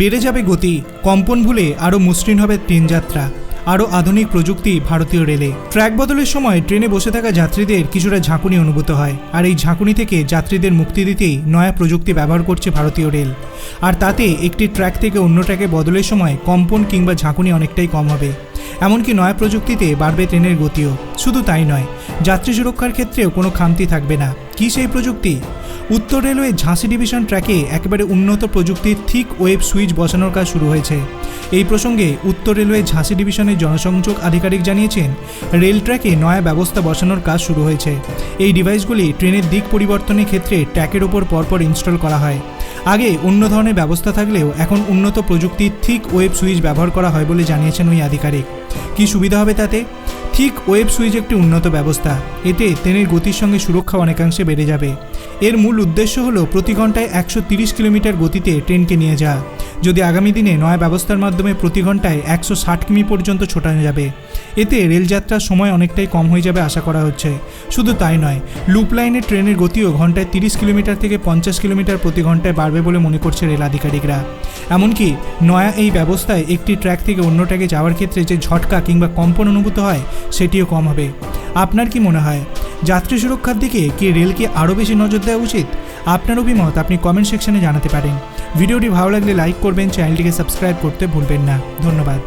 বেড়ে যাবে গতি, কম্পন ভুলে আরও মসৃণ হবে ট্রেন যাত্রা, আরও আধুনিক প্রযুক্তি, ভারতীয় রেলে। ট্র্যাক বদলের সময় ট্রেনে বসে থাকা যাত্রীদের কিছুটা ঝাঁকুনি অনুভূত হয়, আর এই ঝাঁকুনি থেকে যাত্রীদের মুক্তি দিতেই নয়া প্রযুক্তি ব্যবহার করছে ভারতীয় রেল। আর তাতে একটি ট্র্যাক থেকে অন্য ট্র্যাকে বদলের সময় কম্পন কিংবা ঝাঁকুনি অনেকটাই কম হবে। এমনকি নয়া প্রযুক্তিতে বাড়বে ট্রেনের গতিও। শুধু তাই নয়, যাত্রী সুরক্ষার ক্ষেত্রেও কোনো খামতি থাকবে না। কী সেই প্রযুক্তি? উত্তর রেলওয়ে ঝাঁসি ডিভিশন ট্র্যাকে একেবারে উন্নত প্রযুক্তির থিক ওয়েব সুইচ বসানোর কাজ শুরু হয়েছে। এই প্রসঙ্গে উত্তর রেলওয়ে ঝাঁসি ডিভিশনের জনসংযোগ আধিকারিক জানিয়েছেন, রেল ট্র্যাকে নয়া ব্যবস্থা বসানোর কাজ শুরু হয়েছে। এই ডিভাইসগুলি ট্রেনের দিক পরিবর্তনের ক্ষেত্রে ট্র্যাকের ওপর পরপর ইনস্টল করা হয়। আগে অন্য ধরনের ব্যবস্থা থাকলেও এখন উন্নত প্রযুক্তির থিক ওয়েব সুইচ ব্যবহার করা হয় বলে জানিয়েছেন ওই আধিকারিক। কী সুবিধা হবে তাতে? ঠিক ওয়েব সুইচ একটি উন্নত ব্যবস্থা। এতে ট্রেনের গতির সঙ্গে সুরক্ষা অনেকাংশে বেড়ে যাবে। এর মূল উদ্দেশ্য হলো প্রতি ঘন্টায় একশো কিলোমিটার গতিতে ট্রেনকে নিয়ে যাওয়া। যদি আগামী দিনে নয়া ব্যবস্থার মাধ্যমে প্রতি ঘন্টায় একশো ষাট কিমি পর্যন্ত ছোটানো যাবে, এতে রেলযাত্রার সময় অনেকটাই কম হয়ে যাবে আশা করা হচ্ছে। শুধু তাই নয়, লুপ লাইনে ট্রেনের গতিও ঘন্টায় তিরিশ কিলোমিটার থেকে পঞ্চাশ কিলোমিটার প্রতি ঘন্টায় বাড়বে বলে মনে করছে রেল আধিকারিকরা। এমনকি নয়া এই ব্যবস্থায় একটি ট্র্যাক থেকে অন্য ট্র্যাকে যাওয়ার ক্ষেত্রে যে ঝটকা কিংবা কম্পন অনুভূত হয়, সেটিও কম হবে। আপনার কি মনে হয়? যাত্রী সুরক্ষার দিকে কি রেলকে আরও বেশি নজর দেওয়া উচিত? আপনার অভিমত আপনি কমেন্ট সেকশনে জানাতে পারেন। ভিডিওটি ভালো লাগলে লাইক করবেন চ্যানেলটিকে সাবস্ক্রাইব করতে ভুলবেন না। ধন্যবাদ।